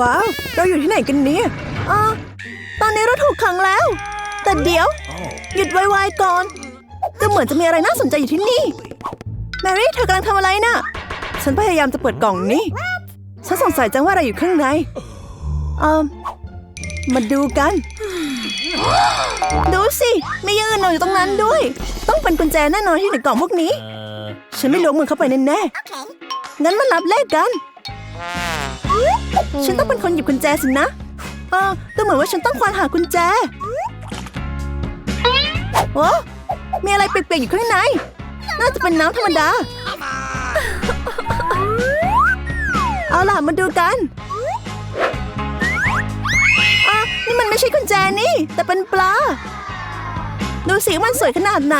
ว้าว เราอยู่ที่ไหนกันเนี่ยอ่าตอนนี้เราถูกขังแล้ว แต่เดี๋ยว หยุดไวๆก่อนดูเหมือนจะมีอะไรน่าสนใจอยู่ที่นี่ แมรี่เธอกำลังทำอะไรน่ะ ฉันพยายามจะเปิดกล่องนี่ฉันสงสัยจังว่าอะไรอยู่ข้างในเอ่อมาดูกัน ดูสิมีอยังอื่นอยู่ตรงนั้นด้วย ต้องเป็นกุญแจแน่นอนที่อยู่ในกล่องพวกนี้ ฉันไม่ล้วงมือเข้าไปแน่ๆงั้นมารับเลขกัน ฉันต้องเป็นคนหยิบกุญแจสินะ เออดูเหมือนว่าฉันต้องควานหากุญแจ โอ้มีอะไรเปียกๆอยู่ข้างใน น่าจะเป็นน้ำธรรมดา เอาล่ะ มาดูกันอะนี่มันไม่ใช่กุญแจนี่ แต่เป็นปลา ดูสิมันสวยขนาดไหน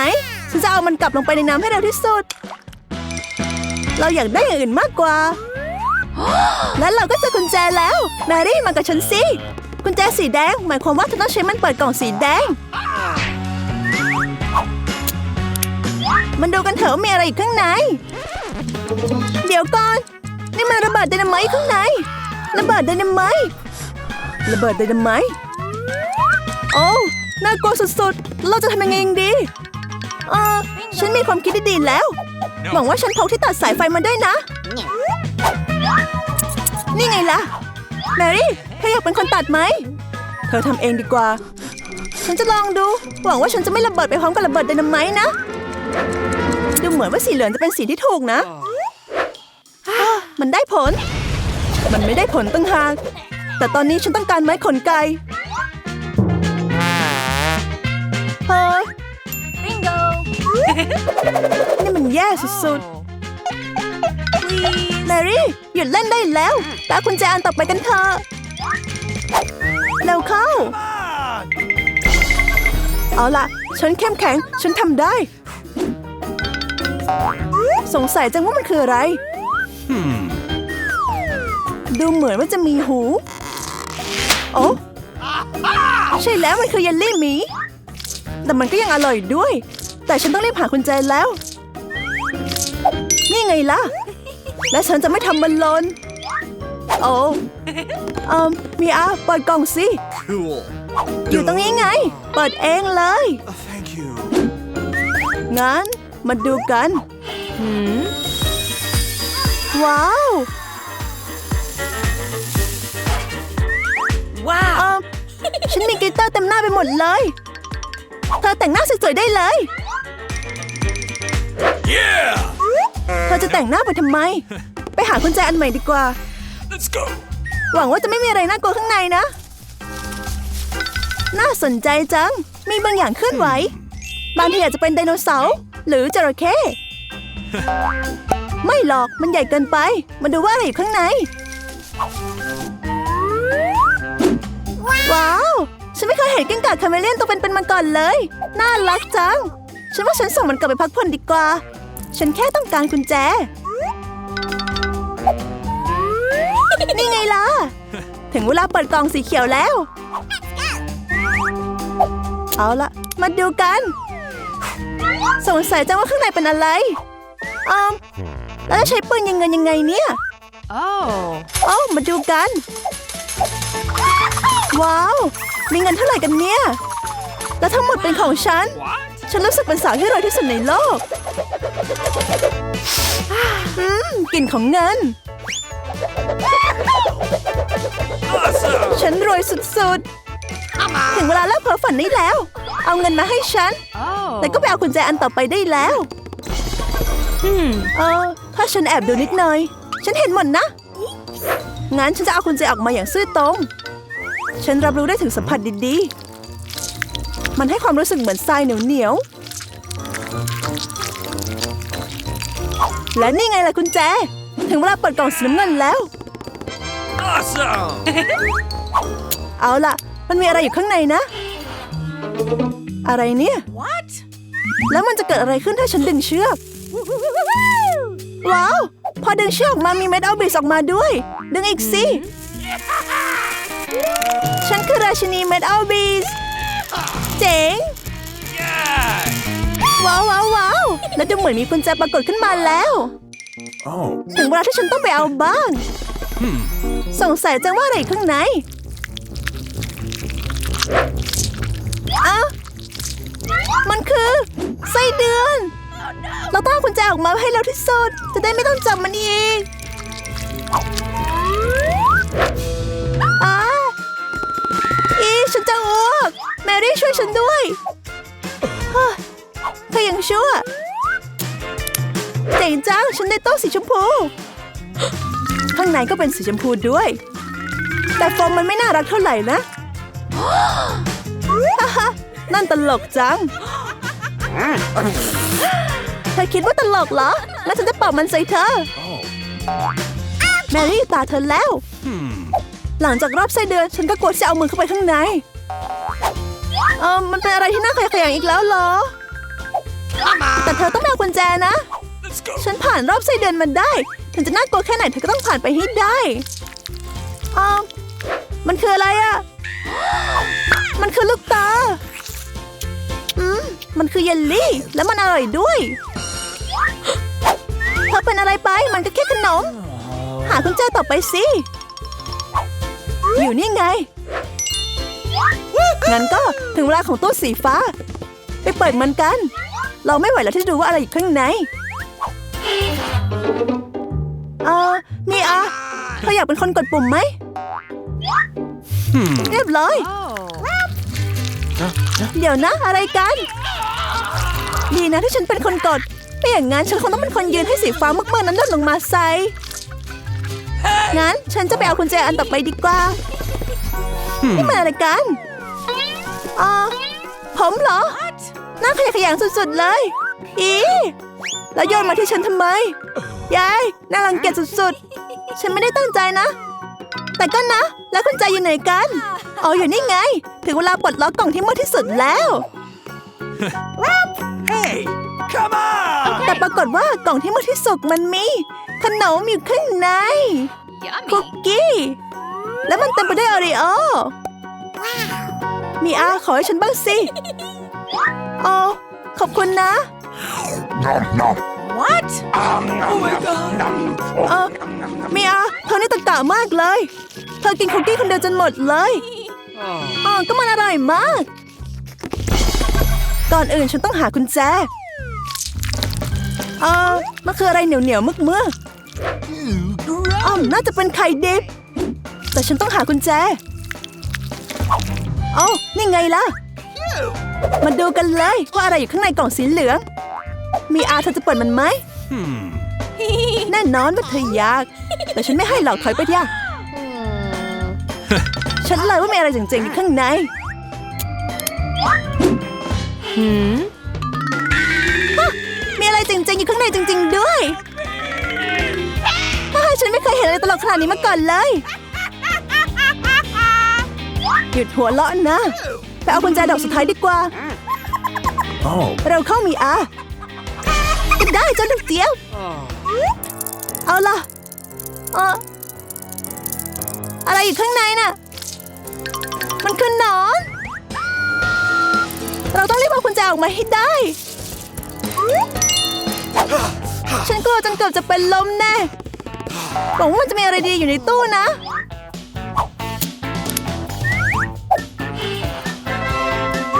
ฉันจะเอามันกลับลงไปในน้ำให้เร็วที่สุด เราอยากได้อย่างอื่นมากกว่า แล้วเราก็เจอกุญแจแล้ว แมรี่มากับฉันสิ กุญแจสีแดง หมายความว่าเธอต้องใช้มันเปิดกล่องสีแดง มันดูกันเถอะมีอะไรอยู่ข้างใน เดี๋ยวก่อน นี่มันระเบิดไดนาไมต์ข้างใน ระเบิดไดนาไมต์ระเบิดไดนาไมต์โอ้ น่ากลัวสุดๆ เราจะทำยังไงดี เออ ฉันมีความคิดที่ดีแล้ว หวังว่าฉันพกที่ตัดสายไฟมาด้วยนะ นี่ไงล่ะ แมรี่เธออยากเป็นคนตัดไหม เธอทำเองดีกว่า ฉันจะลองดู หวังว่าฉันจะไม่ระเบิดไปพร้อมกับระเบิดไดนาไมต์นะ ดูเหมือนว่าสีเหลืองจะเป็นสีที่ถูกนะฮ่ามันได้ผล มันไม่ได้ผลตั้งหากแต่ตอนนี้ฉันต้องการไม้ขนไก่เฮ้ย Bingo! นี่มันแย่สุด Please! ๆ แมรี่ หยุดเล่นได้แล้วตาคุณแจอันต่อไปกันเถอะเร็วเข้า เอาล่ะ ฉันเข้มแข็ง ฉันทำได้ สงสัยจังว่ามันคืออะไร ดูเหมือนว่าจะมีหู โอ้ใช่แล้วมันคือเยลลี่หมี แต่มันก็ยังอร่อยด้วย แต่ฉันต้องรีบหากุญแจแล้ว นี่ไงล่ะ และฉันจะไม่ทำมันหลนโอ้เอ่มมีอาเปิดกล่องสิ Cool. อยู่ตรงนี้ไง เปิดเองเลย Uh, thank you. งั้นมาดูกันว้าว Wow! เออฉันมีกลิตเตอร์เต็มหน้าไปหมดเลย เธอแต่งหน้าสวยๆได้เลย Yeah! เธอจะแต่งหน้าไปทำไม ไปหากุญแจอันใหม่ดีกว่า Let's go. หวังว่าจะไม่มีอะไรน่ากลัวข้างในนะ น่าสนใจจัง มีบางอย่างเคลื่อนไหว บางทีอาจจะเป็นไดโนเสาร์หรือจระเข้ ไม่หรอก มันใหญ่เกินไปมาดูว่าอะไรอยู่ข้างใน ว้าว ฉันไม่เคยเห็นกิ้งก่าคาเมเลียนตัวเป็นๆมาก่อนเลย น่ารักจัง ฉันว่าฉันส่งมันกลับไปพักผ่อนดีกว่า ฉันแค่ต้องการกุญแจ นี่ไงล่ะ ถึงเวลาเปิดกล่องสีเขียวแล้ว เอาละมาดูกัน สงสัยจังว่าข้างในเป็นอะไรอืมแล้วจะใช้ปืนยิงเงินยังไงเนี่ย Oh! โอ้มาดูกัน ว้าว มีเงินเท่าไหร่กันเนี่ย แล้วทั้งหมดเป็นของฉัน ฉันรู้สึกเป็นสาวที่รวยที่สุดในโลกอืมกลิ่นของเงิน Awesome. ฉันรวยสุดๆ ถึงเวลาเลิกเพ้อฝันได้แล้ว เอาเงินมาให้ฉัน Oh! แต่ก็ไปเอากุญแจอันต่อไปได้แล้ว Hmm. เออ ถ้าฉันแอบดูนิดหน่อย ฉันเห็นหมดนะ งั้นฉันจะเอากุญแจออกมาอย่างซื่อตรง ฉันรับรู้ได้ถึงสัมผัสดีๆ มันให้ความรู้สึกเหมือนทรายเหนียวๆและนี่ไงล่ะกุญแจ ถึงเวลาเปิดกล่องสีน้ำเงินแล้ว Awesome. เอาล่ะ มันมีอะไรอยู่ข้างในนะ อะไรเนี่ย What? แล้วมันจะเกิดอะไรขึ้นถ้าฉันดึงเชือก ว้าว พอดึงเชือกออกมามีเม็ดอัลบิสออกมาด้วย ดึงอีกสิ ฉันคือราชินีเม็ดอัลบิสเจ๋ง Yeah. ว้าวว้าวว้าวแล้วดูเหมือนมีกุญแจปรากฏขึ้นมาแล้ว Oh. ถึงเวลาที่ฉันต้องไปเอาบ้านสงสัยจังว่าอะไรอยู่ข้างในเอ้ามันคือไส้เดือน เราต้องเอากุญแจออกมาให้เร็วที่สุด จะได้ไม่ต้องจับมันอีกอาอีฉันจะอ้วกแม รี่ช่วยฉันด้วยเฮ้ยเธอยังชั่วเจ๋งจังฉันได้โต๊ะสีชมพู ข้างในก็เป็นสีชมพูด้วย แต่โฟมมันไม่น่ารักเท่าไหร่นะฮ่าฮ่านั่นตลกจัง เธอคิดว่าตลกเหรอ แล้วฉันจะเป่ามันใส่เธอ แมรี่ตาเธอแล้ว หลังจากรอบไส้เดือนฉันก็กดจะเอามือเข้าไปข้างใน เออมันเป็นอะไรที่น่าขยะแขยงอีกแล้วเหรอ แต่เธอต้องไปเอากุญแจนะ Let's go. ฉันผ่านรอบไส้เดือนมาได้ ถึงจะน่ากลัวแค่ไหนเธอก็ต้องผ่านไปให้ได้ออมมันคืออะไรอะ มันคือลูกตา อืม มันคือเยลลี่ แล้วมันอร่อยด้วย เธอเป็นอะไรไป มันก็แค่ขนม หากุญแจต่อไปสิ อยู่นี่ไง งั้นก็ถึงเวลาของตู้สีฟ้า ไปเปิดมันกัน เราไม่ไหวแล้วที่จะดูว่าอะไรอยู่ข้างในเออมีอะเธออยากเป็นคนกดปุ่มไหมเรียบร้อย Oh. เดี๋ยวนะอะไรกัน ดีนะที่ฉันเป็นคนกดไม่อย่างนั้นฉันคงต้องเป็นคนยืนให้สีฟ้ามืดๆนั้นหล่นลงมาใส่งั้นฉันจะไปเอากุญแจอันต่อไปดีกว่า นี่มันอะไรกันอ่าผมเหรอน่าขยะแขยงสุดๆเลย อีแล้วโยนมาที่ฉันทำไม ยาย น่ารังเกียจสุดๆ ฉันไม่ได้ตั้งใจนะ แต่ก็นะ แล้วกุญแจอยู่ไหนกันอ๋ออยู่นี่ไง ถึงเวลาปลดล็อกกล่องที่มืดที่สุดแล้ว Hey, come on. แต่ปรากฏว่ากล่องที่มืดที่สุดมันมี ขนมอยู่ข้างในคุ Yummy. กกี้ แล้วมันเต็มไปด้วยโอรีโอมีอาขอให้ฉันบ้างสิโอ้ขอบคุณนะ What? Oh my god. เออมีอาเธอนี่ตะกะมากเลย เธอกินคุกกี้คนเดียวจนหมดเลยอ๋อก็มันอร่อยมาก ก่อนอื่นฉันต้องหากุญแจเออมันคืออะไรเหนียวเหนียวๆมึกเมื่อกๆอ๋อน่าจะเป็นไข่ดิบ แต่ฉันต้องหากุญแจ เอ้านี่ไงล่ะ มาดูกันเลยว่าอะไรอยู่ข้างในกล่องสีเหลือง มีอาเธอจะเปิดมันไหม Hmm. แน่นอนว่าเธออยาก แต่ฉันไม่ให้หรอกถอยไปเถอะฉันเลยว่ามีอะไรเจ๋งๆอยู่ข้างใน Hmm. มีอะไรเจ๋งๆอยู่ข้างในจริง ๆ ด้วยถ้าฉันไม่เคยเห็นอะไรตลกขนาดนี้มาก่อนเลย หยุดหัวเราะนะ ไปเอากุญแจดอกสุดท้ายดีกว่า Oh. เราเข้ามีอาก็ได้เจ้าลูกเจี๊ยบเอาล่ะอออะไรอยู่ข้างในน่ะ มันคือหนอน เราต้องรีบเอากุญแจออกมาให้ได้ ฉันกลัวจนเกือบจะเป็นลมแน่หวังว่ามันจะมีอะไรดีอยู่ในตู้นะ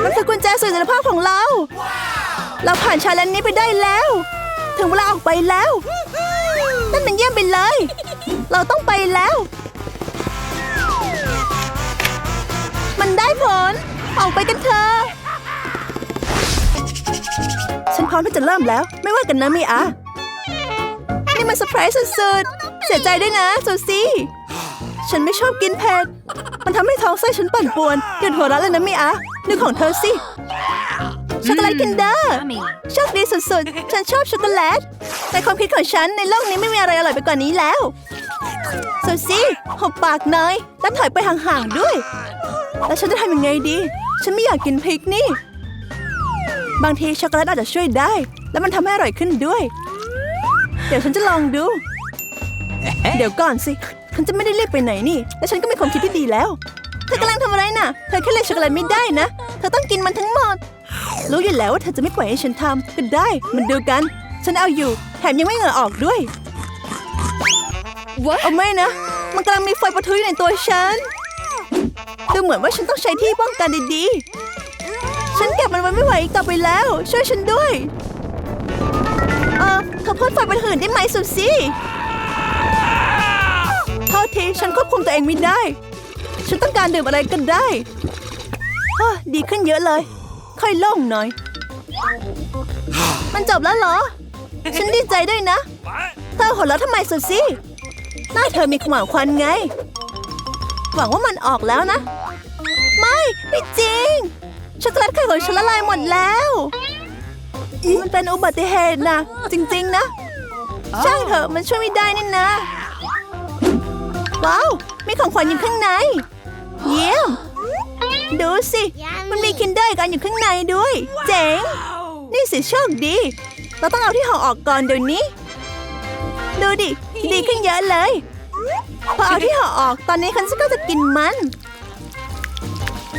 มันคือกุญแจสู่อิสรภาพของเรา เราผ่านชาเลนจ์นี้ไปได้แล้ว ถึงเวลาออกไปแล้วนั่นมันเยี่ยมไปเลย เราต้องไปแล้ว มันได้ผล ออกไปกันเถอะฉันพร้อมที่จะเริ่มแล้ว ไม่ว่ากันนะมีอะนี่มันเซอร์ไพรส์สุดๆ เสียใจด้วยนะซูซี่ฉันไม่ชอบกินเผ็ด มันทำให้ท้องไส้ฉันปั่นป่วนหยุดหัวเราะเลยนะมีอะ ดูของเธอสิ ช็อกโกแลตคินเดอร์ Yummy. โชคดีสุดๆ ฉันชอบช็อกโกแลตในความคิดของฉันในโลกนี้ไม่มีอะไรอร่อยไปกว่านี้แล้วซูซี่หบปากหน่อยแล้วถอยไปห่างๆด้วย แล้วฉันจะทำยังไงดี ฉันไม่อยากกินพริกนี่ บางทีช็อกโกแลตอาจจะช่วยได้ แล้วมันทำให้อร่อยขึ้นด้วย เดี๋ยวฉันจะลองดู เดี๋ยวก่อนสิฉันจะไม่ได้รีบไปไหนนี่ และฉันก็มีความคิดที่ดีแล้ว เธอกำลังทำอะไรน่ะ เธอแค่เลือกช็อกโกแลตไม่ได้นะ เธอต้องกินมันทั้งหมด รู้อยู่แล้วว่าเธอจะไม่ปล่อยให้ฉันทำก็ได้ มันดูกัน ฉันเอาอยู่ แถมยังไม่เหงื่อออกด้วย What? เอาไม่นะ มันกำลังมีไฟปะทุอยู่ในตัวฉัน ดูเหมือนว่าฉันต้องใช้ที่ป้องกันดีๆ ฉันเก็บมันไว้ไม่ไหวอีกต่อไปแล้ว ช่วยฉันด้วย เออเธอพ่นไฟบนหื่นได้ไหมสุซี่โทษทีฉันควบคุมตัวเองไม่ได้ ฉันต้องการดื่มอะไรก็ได้อดีขึ้นเยอะเลย ค่อยโล่งหน่อย มันจบแล้วเหรอ ฉันดีใจด้วยนะ เธอหัวเราะทำไมสุซี่หน้าเธอมีขมาวควันไง หวังว่ามันออกแล้วนะ ไม่ ไม่จริง ช็อกโกแลตไข่ของฉันละลายหมดแล้ว มันเป็นอุบัติเหตุนะ จริง ๆ นะ ช่างเถอะมันช่วยไม่ได้นี่นะ ว้าว มีของขวัญอยู่ข้างใน เยี่ยม ดูสิ มันมีคินเดอร์อีกอันอยู่ข้างในด้วย เจ๋ง นี่สิโชคดี เราต้องเอาที่ห่อออกก่อนเดี๋ยวนี้ ดูดิ ดีขึ้นเยอะเลย พอเอาที่ห่อออก ตอนนี้ฉันก็จะกินมัน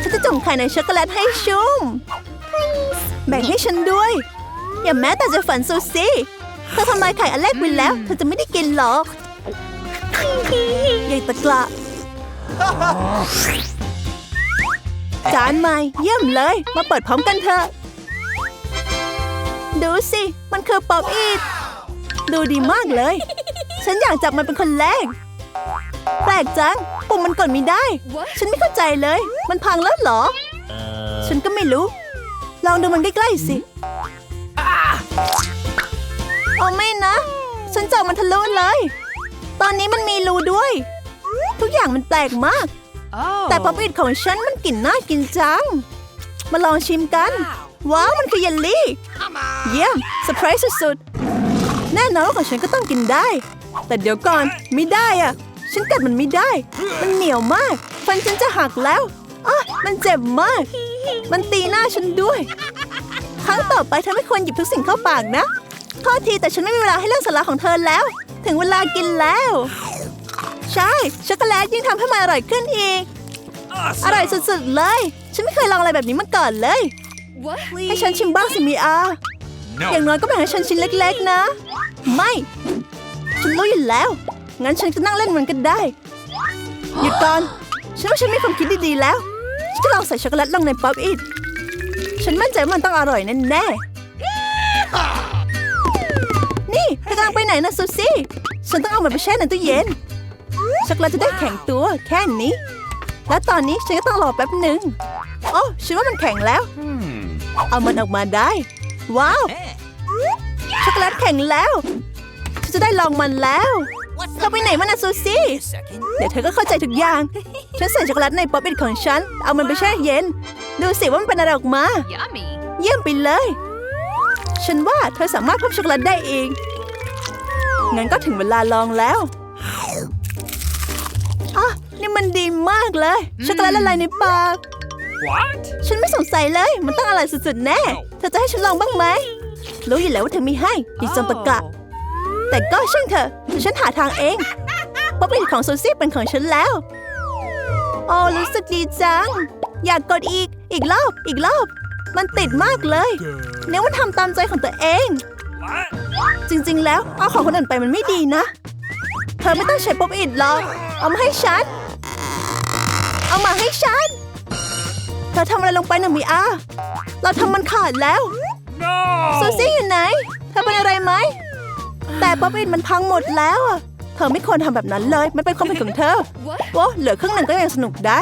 ฉันจะจุ่มไข่ในช็อกโกแลตให้ชุ่ม แบ่งให้ฉันด้วย อย่าแม้แต่จะฝันซูซี่เธอทำลายไข่อันแรกไปแล้ว เธอจะไม่ได้กินหรอกใหญ่ตะกละ จานใหม่เยี่ยมเลย มาเปิดพร้อมกันเถอะ ดูสิ มันคือป๊อปอีทดูดีมากเลย ฉันอยากจับมันเป็นคนแรก แปลกจัง ปุ่มมันกดไม่ได้ ฉันไม่เข้าใจเลย มันพังแล้วเหรอ ฉันก็ไม่รู้ ลองดูมันใกล้ๆสิโอ้ไม่นะ ฉันเจาะมันทะลุเลย ตอนนี้มันมีรูด้วยทุก อย่างมันแปลกมาก แต่ป๊อปอิทของฉันมันกลิ่นน่ากินจัง มาลองชิมกัน ว้าว มันคือเยลลี่ เยี่ยมเซอร์ไพรส์สุดๆ แน่นอนว่าของฉันก็ต้องกินได้ แต่เดี๋ยวก่อนไม่ได้อะฉันกัดมันไม่ได้ มันเหนียวมาก ฟันฉันจะหักแล้วอะมันเจ็บมาก มันตีหน้าฉันด้วย ครั้งต่อไปเธอไม่ควรหยิบทุกสิ่งเข้าปากนะโทษทีแต่ฉันไม่มีเวลาให้เรื่องสาระของเธอแล้ว ถึงเวลากินแล้ว ใช่ ช็อกโกแลตยิ่งทำให้มันอร่อยขึ้นอีก อร่อยสุดๆเลย ฉันไม่เคยลองอะไรแบบนี้มาก่อนเลย ให้ฉันชิมบ้างสิมีอา อย่างน้อยก็แบ่งให้ฉันชิ้นเล็ก ๆ นะ ไม่ ฉันรู้อยู่แล้ว งั้นฉันจะนั่งเล่นมันก็ได้ หยุดก่อน ฉันว่าฉันมีความคิดดีๆแล้ว ฉันจะลองใส่ช็อกโกแลตลงในป๊อปอิทฉันมั่นใจว่ามันต้องอร่อยแน่ๆ นี่เธอกำลังไปไหนนะซูซี่ ฉันต้องเอามันไปแช่ในตู้เย็น ช็อกโกแลตจะได้แข็งตัวแค่นี้ และตอนนี้ฉันก็ต้องรอแป๊บหนึ่งโอ้ฉันว่ามันแข็งแล้ว เอามันออกมาได้ ว้าว ช็อกโกแลตแข็งแล้ว ฉันจะได้ลองมันแล้วเธอไปไหนมานะซูซี่ เดี๋ยวเธอก็เข้าใจทุกอย่าง ฉันใส่ช็อกโกแลตในป๊อปอิทของฉัน เอามันไปแช่เย็น ดูสิว่ามันเป็นอะไรออกมา Yummy. เยี่ยมไปเลย ฉันว่าเธอสามารถเพิ่มช็อกโกแลตได้เอง งั้นก็ถึงเวลาลองแล้ว อะนี่มันดีมากเลย ช็อกโกแลตละลายในปาก What? ฉันไม่สงสัยเลย มันต้องอร่อยสุดๆแน่ เธอจะให้ฉันลองบ้างไหม รู้อยู่แล้วว่าเธอมีให้ดิจงตะกะ แต่ก็ช่างเถอะเดี๋ยวฉันหาทางเองป๊อปอินของซูซี่เป็นของฉันแล้ว โอ้รู้สึกดีจัง อยากกดอีก อีกรอบ อีกรอบ มันติดมากเลยเนี่ยมันทำตามใจของตัวเอง What? จริงๆ แล้วเอาของคนอื่นไปมันไม่ดีนะ เธอไม่ต้องใช้ป๊อปอินหรอก เอามาให้ฉัน เอามาให้ฉัน เธอทำอะไรลงไปนะมีอา เราทำมันขาดแล้ว No! ซูซี่อยู่ไหน เธอเป็นอะไรไหม แต่ป๊อปอินมันพังหมดแล้วอะเธอไม่ควรทำแบบนั้นเลย มันเป็นความผิดของเธอ What? โอ้เหลือครึ่งหนึ่งก็ยังสนุกได้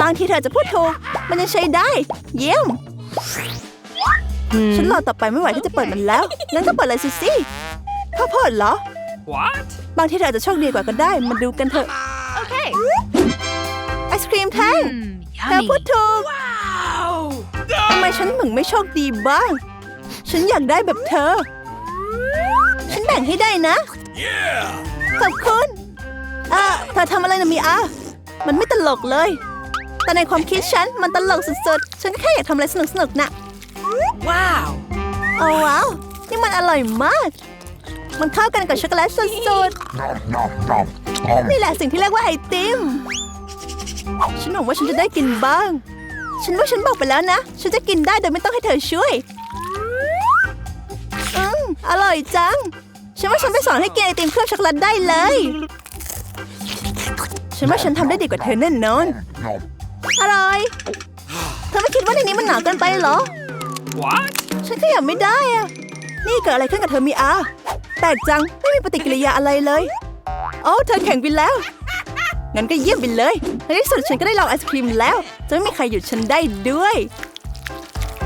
บางทีเธอจะพูดถูก มันยังใช้ได้ เยี่ยมฉันรอต่อไปไม่ไหวที่จะเปิดมันแล้ว งั้นก็เปิดเลยซูซี่ข้าวโพดเหรอ What? บางทีเธออาจจะโชคดีกว่าก็ได้ มาดูกันเถอะ Okay. ไอศครีมแท่ง Mm, เธอ yummy. พูดถูก Wow! ทำไมฉันถึงไม่โชคดีบ้าง ฉันอยากได้แบบเธอ ฉันแบ่งให้ได้นะ Yeah! ขอบคุณอะเธอทำอะไรนะมีอา มันไม่ตลกเลย แต่ในความคิดฉัน มันตลกสุดๆ ฉันแค่อยากทำอะไรสนุกๆน่ะ Wow. โอ้ว้าว นี่มันอร่อยมาก มันเข้ากันกับช็อกโกแลตสุดๆ นี่แหละสิ่งที่เรียกว่าไอติม ฉันหวังว่าฉันจะได้กินบ้าง ฉันว่าฉันบอกไปแล้วนะ ฉันจะกินได้โดยไม่ต้องให้เธอช่วย อืมอร่อยจัง ฉันว่าฉันไปสอนให้กินไอติมเคลือบช็อกโกแลตได้เลย ฉันว่าฉันทำได้ดีกว่าเธอแน่นอน อร่อย เธอไม่คิดว่าในนี้มันหนาวเกินไปเหรอ What? ฉันขยับไม่ได้อะนี่เกิดอะไรขึ้นกับเธอมีอา แปลกจังไม่มีปฏิกิริยาอะไรเลยโอ้เธอแข่งบินแล้ว งั้นก็เยี่ยมไปเลยในที่สุดฉันก็ได้ลองไอศครีมแล้ว จะไม่มีใครหยุดฉันได้ด้วย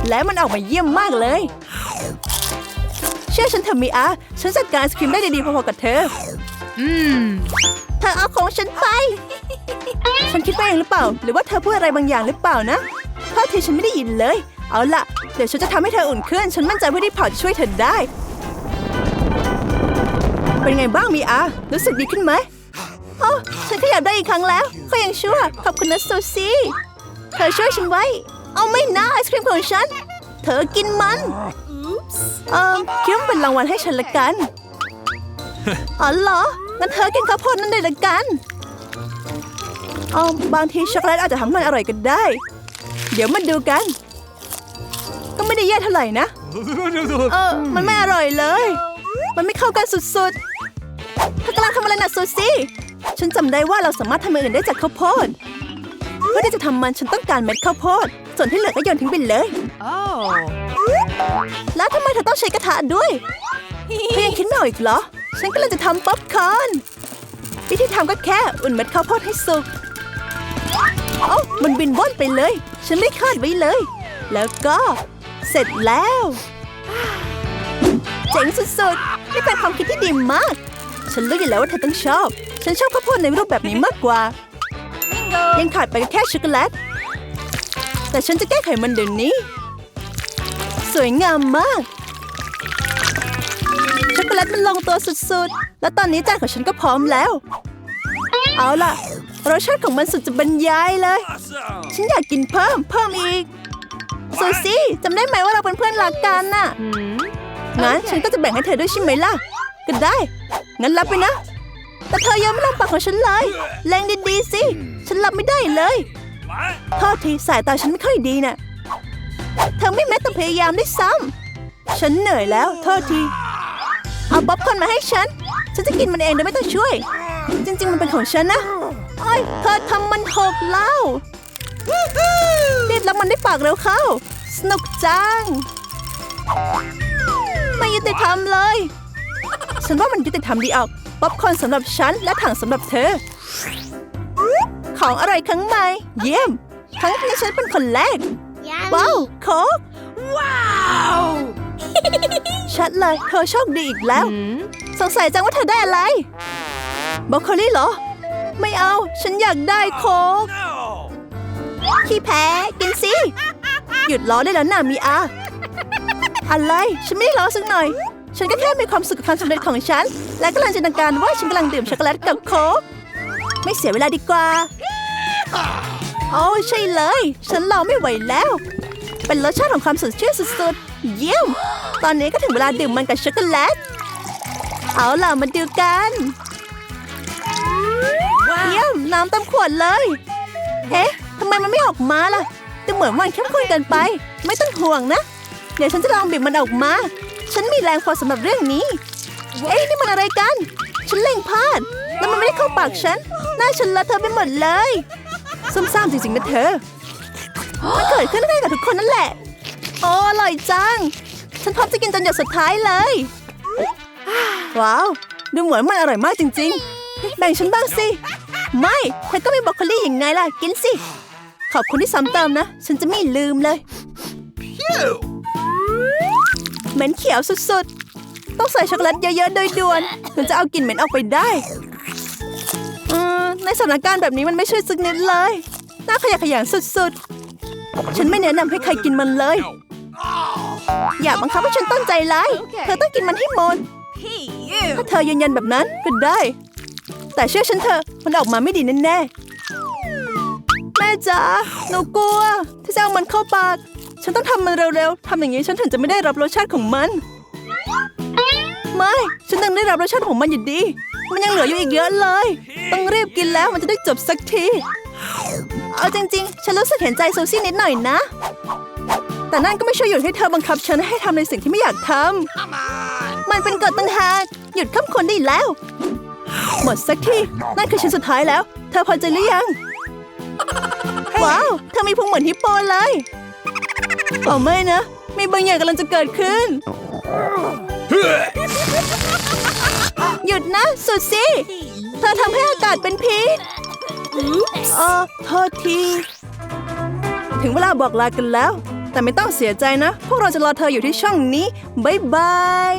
และมันออกมาเยี่ยมมากเลย เชื่อฉันเถอะมีอาฉันจัดการไอศครีมได้ดีๆพอๆกับเธอ อืม เธอเอาของฉันไป ฉันคิดไปเองหรือเปล่า หรือว่าเธอพูดอะไรบางอย่างหรือเปล่านะเท่าที่ฉันไม่ได้ยินเลย เอาล่ะ เดี๋ยวฉันจะทำให้เธออุ่นขึ้น ฉันมั่นใจว่าที่เผาจะช่วยเธอได้ เป็นไงบ้างมีอารู้สึกดีขึ้นไหมโอ้ฉันขยับได้อีกครั้งแล้วก็ยังชั่วขอบคุณนะซูซี่เธอช่วยฉันไว้ เอาไม่นะไอศครีมของฉัน เธอกินมันเออคิดว่าเป็นรางวัลให้ฉันละกันอ๋อเหรองั้นเธอกินข้าวโพดนั่นเลยละกันอ๋อบางทีช็อกโกแลตอาจจะทำให้มันอร่อยก็ได้ เดี๋ยวมาดูกัน ก็ไม่ได้แย่เท่าไหร่นะ เออ มันไม่อร่อยเลย มันไม่เข้ากันสุดๆ เธอกำลังทำอะไรนะซูซี่ฉันจำได้ว่าเราสามารถทำอย่างอื่นได้จากข้าวโพดเพื่อที่จะทำมันฉันต้องการเม็ดข้าวโพด ส่วนที่เหลือก็โยนทิ้งไปเลยโอ้แล้วทำไมเธอต้องใช้กระทะด้วยเธอยังคิดไม่ออกอีกเหรอ ฉันกำลังจะทำป๊อปคอร์นวิธีทำก็แค่อุ่นเม็ดข้าวโพดให้สุกเอ้ามันบินว่อนไปเลย ฉันไม่คาดไว้เลย แล้วก็เสร็จแล้ว เจ๋งสุดๆนี่เป็นความคิดที่ดีมาก ฉันรู้อยู่แล้วว่าเธอต้องชอบ ฉันชอบข้าวโพดในรูปแบบนี้มากกว่า ยังขาดไปแค่ช็อกโกแลต แต่ฉันจะแก้ไขมันเดี๋ยวนี้ สวยงามมาก ช็อกโกแลตมันลงตัวสุดๆ แล้วตอนนี้จานของฉันก็พร้อมแล้ว เอาล่ะ รสชาติของมันสุดจะบรรยายเลย Awesome. ฉันอยากกินเพิ่ม เพิ่มอีกซูซี่จำได้ไหมว่าเราเป็นเพื่อนรักกันน่ะหืมงั้นฉันก็จะแบ่งให้เธอด้วยใช่ไหมล่ะ ก็ได้ งั้นรับไปนะ แต่เธอยังไม่ลงปากของฉันเลย แรงดีๆสิ ฉันรับไม่ได้เลย What? โทษทีสายตาฉันไม่ค่อยดีน่ะเธอไม่แม้แต่พยายามด้วยซ้ำฉันเหนื่อยแล้วโทษที เอาป๊อปคอนมาให้ฉัน ฉันจะกินมันเองโดยไม่ต้องช่วย จริง ๆ มันเป็นของฉันนะโอ้ยเธอทำมันหกแล้วรีบรับมันได้ปากเร็วเข้า สนุกจัง ไม่ยุติธรรมเลย ฉันว่ามันยุติธรรมดีออกป๊อปคอร์นสำหรับฉันและถังสำหรับเธอ ของอร่อยครั้งใหม่ เยี่ยม ครั้งนี้ฉันเป็นคนแรก ว้าวโค้ก Wow! ชัดเลยเธอโชคดีอีกแล้วหืมสงสัยจังว่าเธอได้อะไรบรอกโคลี่เหรอ ไม่เอาฉันอยากได้โค้ก No! ขี้แพ้กินสิ หยุดล้อได้แล้วนะมีอา อะไร ฉันไม่ได้ล้อสักหน่อย ฉันก็แค่มีความสุขกับความสำเร็จของฉัน และกำลังจินตนาการว่าฉันกำลังดื่มช็อกโกแลตกับโค้กไม่เสียเวลาดีกว่าโอ้ใช่เลย ฉันรอไม่ไหวแล้ว เป็นรสชาติของความสดชื่นสุดๆ เยี่ยม ตอนนี้ก็ถึงเวลาดื่มมันกับช็อกโกแลต เอาล่ะมาดูกัน เยี่ยม น้ำเต็มขวดเลย เอ๊ะทำไมมันไม่ออกมาล่ะดูเหมือนมันเข้มข้นเกินไป ไม่ต้องห่วงนะ เดี๋ยวฉันจะลองบีบมันออกมา ฉันมีแรงพอสำหรับเรื่องนี้ เอ๊ะนี่มันอะไรกัน ฉันเล่งพลาด แล้วมันไม่ได้เข้าปากฉัน หน้าฉันเลอะเทอะไปหมดเลยซุ่มซ่ามจริงๆนะเธอ มันเกิดขึ้นได้กับทุกคนนั่นแหละ โอ้อร่อยจัง ฉันพร้อมจะกินจนหยดสุดท้ายเลย ว้าว ดูเหมือนมันอร่อยมากจริง ๆ แบ่งฉันบ้างสิ ไม่เธอก็มีบรอกโคลี่อย่างไงล่ะ กินสิ ขอบคุณที่ซ้ำเติมนะ ฉันจะไม่ลืมเลย เหม็นเขียวสุดๆ ต้องใส่ช็อกโกแลตเยอะๆ โดยด่วนถึงจะเอากลิ่นเหม็นออกไปได้อืมในสถานการณ์แบบนี้มันไม่ช่วยสักนิดเลย น่าขยะแขยงสุดๆ ฉันไม่แนะนำให้ใครกินมันเลย อย่าบังคับให้ฉันต้นใจร้าย เธอต้องกินมันให้หมดถ้าเธอยืนยันแบบนั้นก็ได้ แต่เชื่อฉันเถอะมันออกมาไม่ดีแน่ๆ แม่จ๋าหนูกลัวที่จะเอามันเข้าปาก ฉันต้องทำมันเร็วๆทำอย่างนี้ฉันถึงจะไม่ได้รับรสชาติของมัน ไม่ ฉันต้องได้รับรสชาติของมันอยู่ดี มันยังเหลืออยู่อีกเยอะเลย ต้องรีบกินแล้วมันจะได้จบสักที เอาจริงๆ ฉันรู้สึกเห็นใจซูซี่นิดหน่อยนะ แต่นั่นก็ไม่ช่วยหยุดให้เธอบังคับฉันให้ทำในสิ่งที่ไม่อยากทำมันเป็นกฎตั้งหากหยุดข้ามคนได้แล้ว หมดสักทีนั่นคือชิ้นสุดท้ายแล้ว เธอพอใจหรือยัง ว้าว เธอมีพุงเหมือนฮิปโปเลย โอ้ไม่นะ มีบางอย่างกำลังจะเกิดขึ้น หยุดนะ สุดสิเธอทำให้อากาศเป็นพิษเออโทษที ถึงเวลาบอกลากันแล้ว แต่ไม่ต้องเสียใจนะ พวกเราจะรอเธออยู่ที่ช่องนี้ บ๊ายบาย